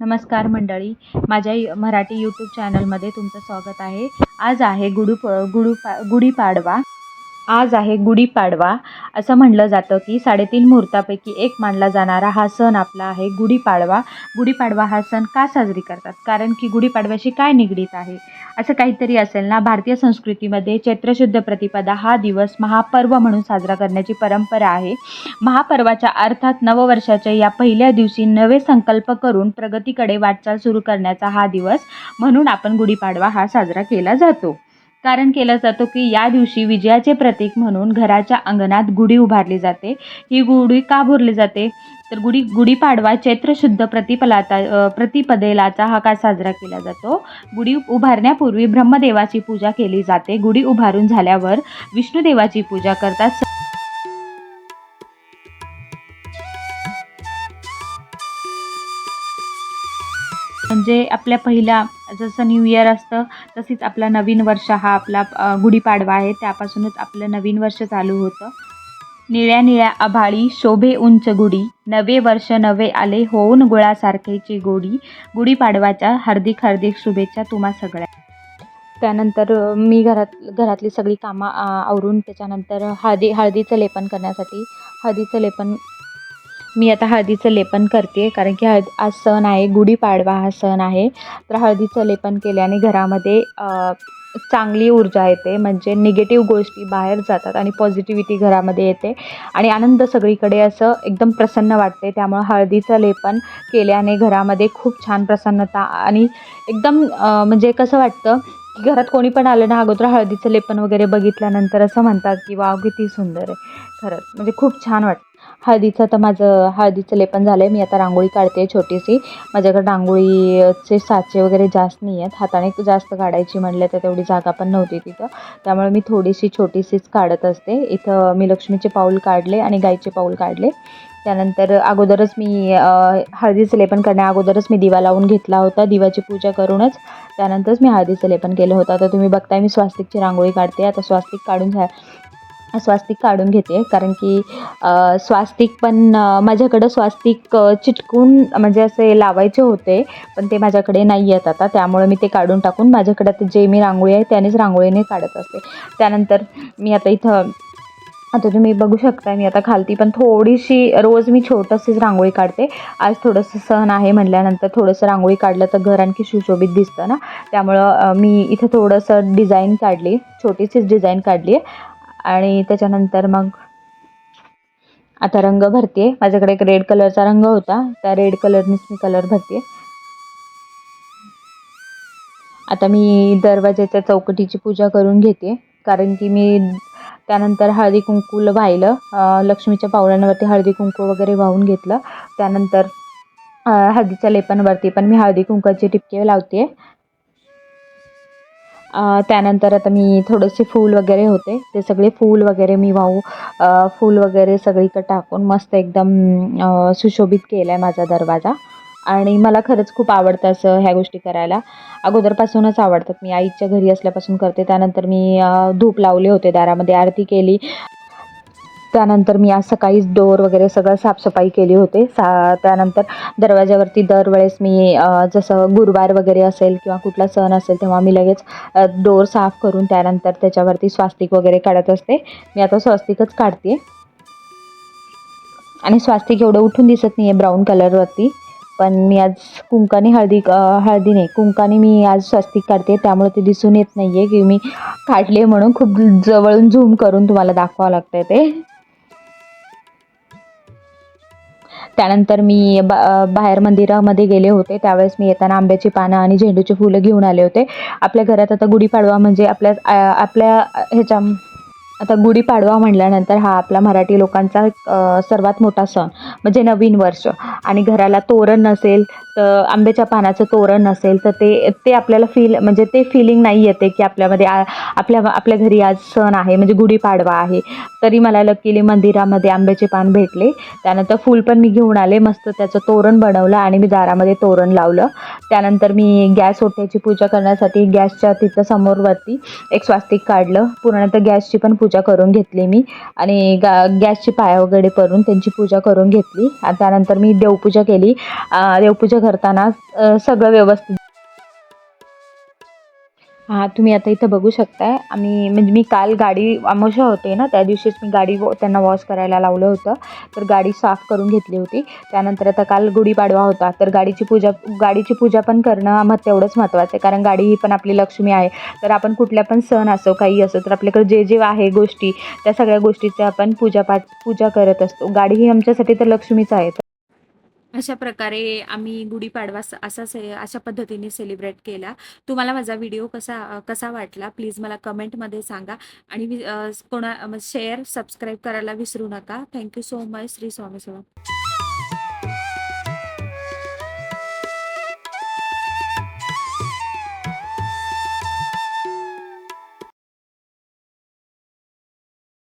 नमस्कार मंडळी. माझ्या य- मराठी यूट्यूब चॅनलमध्ये तुमचं स्वागत आहे. आज आहे गुडू गुडू गुढीपाडवा. आज आहे गुढीपाडवा. असं म्हणलं जातं की साडेतीन मुहूर्तापैकी एक मानला जाणारा हा सण आपला आहे गुढीपाडवा. गुढीपाडवा हा सण का साजरी करतात? कारण की गुढीपाडव्याशी काय निगडीत आहे? असं काहीतरी असेल ना? भारतीय संस्कृतीमध्ये चैत्रशुद्ध प्रतिपदा हा दिवस महापर्व म्हणून साजरा करण्याची परंपरा आहे. महापर्वाच्या अर्थात नववर्षाच्या या पहिल्या दिवशी नवे संकल्प करून प्रगतीकडे वाटचाल सुरू करण्याचा हा दिवस म्हणून आपण गुढीपाडवा हा साजरा केला जातो. कारण केला जातो की या दिवशी विजयाचे प्रतीक म्हणून घराच्या अंगणात गुढी उभारली जाते. ही गुढी का भरली जाते? तर गुढी गुढीपाडवा चैत्र शुद्ध प्रतिपलाता प्रतिपदेलाचा हा काळ साजरा केला जातो. गुढी उभारण्यापूर्वी ब्रह्मदेवाची पूजा केली जाते. गुढी उभारून झाल्यावर विष्णुदेवाची पूजा करतात. म्हणजे आपल्या पहिला जसं न्यू इयर असतं तसेच आपला नवीन वर्ष हा आपला गुढीपाडवा आहे. त्यापासूनच आपलं नवीन वर्ष चालू होतं. निळ्या निळ्या आभाळी शोभे उंच गुढी नवे वर्ष नवे आले होऊन गुळासारखेची गोडी गुढीपाडवाच्या हार्दिक हार्दिक शुभेच्छा तुम्हा सगळ्या. त्यानंतर मी घरात घरातली सगळी कामं आवरून त्याच्यानंतर हळदी हळदीचं लेपन करण्यासाठी हळदीचं लेपन मी आता हळदीचं लेपन करते कारण की हळद आज सण आहे गुढीपाडवा हा सण आहे. तर हळदीचं लेपन केल्याने घरामध्ये चांगली ऊर्जा येते म्हणजे निगेटिव्ह गोष्टी बाहेर जातात आणि पॉझिटिव्हिटी घरामध्ये येते. आणि आनंद सगळीकडे असं एकदम प्रसन्न वाटते. त्यामुळं हळदीचं लेपन केल्याने घरामध्ये खूप छान प्रसन्नता आणि एकदम म्हणजे कसं वाटतं की घरात कोणी पण आलं ना अगोदर हळदीचं लेपन वगैरे बघितल्यानंतर असं म्हणतात की वाव किती सुंदर आहे. खरंच म्हणजे खूप छान वाटतं. हळदीचं तर माझं हळदीचं लेपन झालं आहे मी आता रांगोळी काढते छोटीशी. माझ्याकडे रांगोळीचे साचे वगैरे जास्त नाही आहेत. हाताने जास्त काढायची म्हणलं तर तेवढी जागा पण नव्हती तिथं. त्यामुळे मी थोडीशी छोटीशीच काढत असते. इथं मी लक्ष्मीचे पाऊल काढले आणि गाईचे पाऊल काढले. त्यानंतर अगोदरच मी हळदीचं लेपन करण्या अगोदरच मी दिवा लावून घेतला होता. दिवाची पूजा करूनच. त्यानंतरच मी हळदीचं लेपन केलं होतं. आता तुम्ही बघताय मी स्वास्तिकची रांगोळी काढते. आता स्वास्तिक काढून झा स्वास्तिक काढून घेते कारण की स्वास्तिक पण माझ्याकडं स्वास्तिक चिटकून म्हणजे असे लावायचे होते पण ते माझ्याकडे नाही आहेत आता. त्यामुळे मी ते काढून टाकून माझ्याकडे आता जे मी रांगोळी आहे त्यानेच रांगोळीने काढत असते. त्यानंतर मी आता इथं आता तुम्ही बघू शकता मी आता खालती पण थोडीशी रोज मी छोटंशीच रांगोळी काढते. आज थोडंसं सण आहे म्हटल्यानंतर थोडंसं रांगोळी काढलं तर घर आणखी सुशोभित दिसतं ना. त्यामुळं मी इथं थोडंसं डिझाईन काढली छोटीशीच डिझाईन काढली आहे. आणि त्याच्यानंतर मग आता रंग भरते माझ्याकडे एक रेड कलरचा रंग होता. त्या रेड कलरनेच मी कलर भरते आता मी दरवाज्याच्या चौकटीची पूजा करून घेते. कारण की मी त्यानंतर हळदी कुंकू वाहिलं. लक्ष्मीच्या पावलांवरती हळदी कुंकू वगैरे वाहून घेतलं. त्यानंतर हळदीच्या लेपनवरती पण मी हळदी कुंकाचे टिपके लावते त्यानंतर आता मी थोडेसे फूल वगैरे होते. ते सगळे फूल वगैरे मी वाहू फूल वगैरे सगळीकडे टाकून मस्त एकदम सुशोभित केला आहे माझा दरवाजा. आणि मला खरंच खूप आवडतं असं ह्या गोष्टी करायला. अगोदरपासूनच आवडतात. मी आईच्या घरी असल्यापासून करते. त्यानंतर मी धूप लावले होते दारामध्ये. आरती केली. त्यानंतर मी आज सकाळीच डोर वगैरे सगळं साफसफाई केली होते. सा त्यानंतर दरवाज्यावरती दरवेळेस मी जसं गुरुवार वगैरे असेल किंवा कुठला सण असेल तेव्हा मी लगेच डोअर डोर साफ करून त्यानंतर त्याच्यावरती स्वास्तिक वगैरे काढत असते. मी आता स्वास्तिकच काढते. आणि स्वास्तिक एवढं उठून दिसत नाही आहे ब्राऊन कलरवरती. पण मी आज कुंकाने हळदी हळदी नाही कुंकाने मी आज स्वास्तिक काढते. त्यामुळे ते दिसून येत नाही आहे की मी काढले म्हणून खूप जवळून झूम करून तुम्हाला दाखवावं लागतं ते. त्यानंतर मी बा बाहेर मंदिरामध्ये गेले होते. त्यावेळेस मी येताना आंब्याची पानं आणि झेंडूची फुलं घेऊन आले होते. आपल्या घरात आता गुढीपाडवा म्हणजे आपल्या आपल्या ह्याच्या आता गुढीपाडवा म्हटल्यानंतर हा आपला मराठी लोकांचा सर्वात मोठा सण म्हणजे नवीन वर्ष. आणि घराला तोरण नसेल तर आंब्याच्या पानाचं तोरण नसेल तर ते ते आपल्याला फील म्हणजे ते फिलिंग नाही येते की आपल्यामध्ये आपल्या आपल्या घरी आज सण आहे म्हणजे गुढीपाडवा आहे. तरी मला लकीली मंदिरामध्ये आंब्याचे पान भेटले. त्यानंतर फूल पण मी घेऊन आले मस्त त्याचं तोरण बनवलं आणि मी दारामध्ये तोरण लावलं. त्यानंतर मी गॅस ओट्याची पूजा करण्यासाठी गॅसच्या तिथं समोरवरती एक स्वास्तिक काढलं. पूर्ण तर गॅसची पण पूजा पूजा करून घेतली मी. आणि गा गॅसची पाया वगैरे करून त्यांची पूजा करून घेतली. आणि त्यानंतर मी देवपूजा केली. देवपूजा करताना सगळं व्यवस्थित हां तुम्ही आता इथं बघू शकताय. आम्ही म्हणजे मी काल गाडी अमावस्या होते ना त्या दिवशीच मी गाडी वॉ त्यांना वॉश करायला लावलं होतं. तर गाडी साफ करून घेतली होती. त्यानंतर आता काल गुढीपाडवा होता. तर गाडीची पूजा गाडीची पूजा पण करणं मग तेवढंच महत्त्वाचं आहे. कारण गाडी ही पण आपली लक्ष्मी आहे. तर आपण कुठल्या पण सण असो काही असो तर आपल्याकडे जे जे आहे गोष्टी त्या सगळ्या गोष्टीचे आपण पूजापाठ पूजा करत असतो. गाडी ही आमच्यासाठी तर लक्ष्मीच आहे. अशा प्रकारे आम्ही गुढीपाडवा स- असा से अशा पद्धतीने सेलिब्रेट केला. तुम्हाला माझा व्हिडिओ कसा कसा वाटला? प्लीज मला कमेंटमध्ये सांगा. आणि वि- अ, कोणा शेअर सबस्क्राईब करायला विसरू नका. Thank you so much Shri Swami Samarth.